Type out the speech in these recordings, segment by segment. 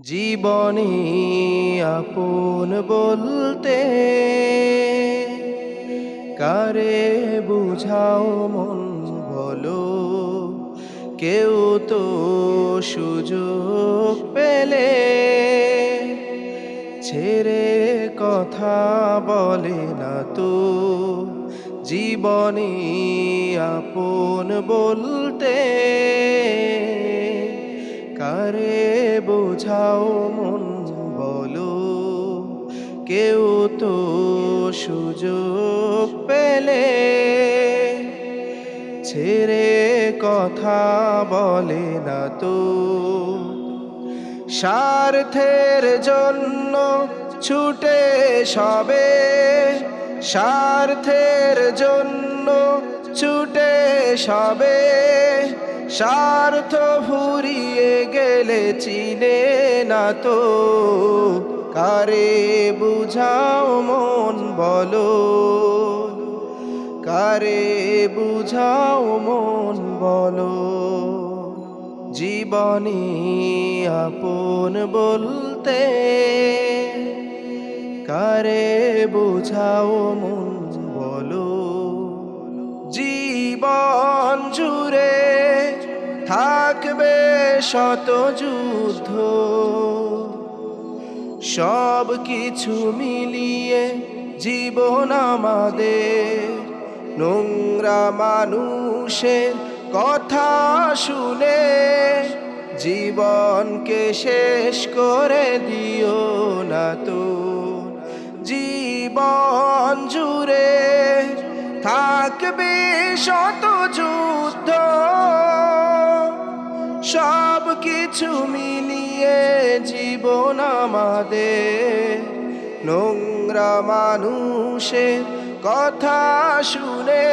জীবনে আপন বলতে কারে বুঝাও মন বলো? কেউ তো সুযোগ পেলে ছেড়ে কথা বলে না তো। জীবনে আপন বলতে বোঝাও মন বলো। কেউ তো সুযোগ পেলে ছেড়ে কথা বলে না তো। স্বার্থের জন্য ছুটে সবে, স্বার্থের জন্য ছুটে সবে, স্বার্থ ফুরিয়ে গেলে চিনে না তো? কারে বুঝাও মন বলো? কারে বুঝাও মন বলো? জীবনে আপন বলতে কারে বুঝাও মন জীবন জুড়ে থাকবে শত যুদ্ধ। সব কিছু মিলিয়ে জীবন আমাদের। নোংরা মানুষের কথা শুনে জীবনকে শেষ করে দিও না তো। জীবন জুড়ে থাকবে শত যুদ্ধ। সব কিছু মিলিয়ে জীবন আমাদের। নোংরা মানুষের কথা শুনে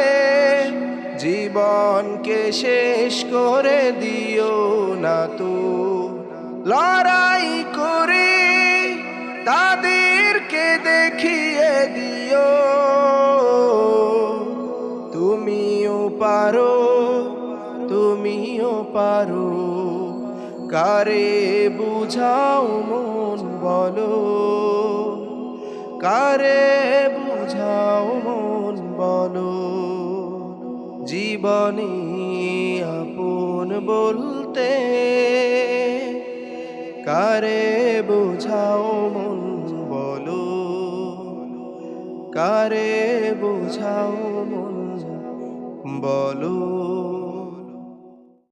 জীবনকে শেষ করে দিও না তো। লড়াই করে তাদেরকে পারো, তুমিও পারো। কারে বুঝাও মন বলো? কারে বুঝাও মন বলো? জীবনে আপন বলতে কারে বুঝাও মন বলো? কারে বুঝাও মন বলো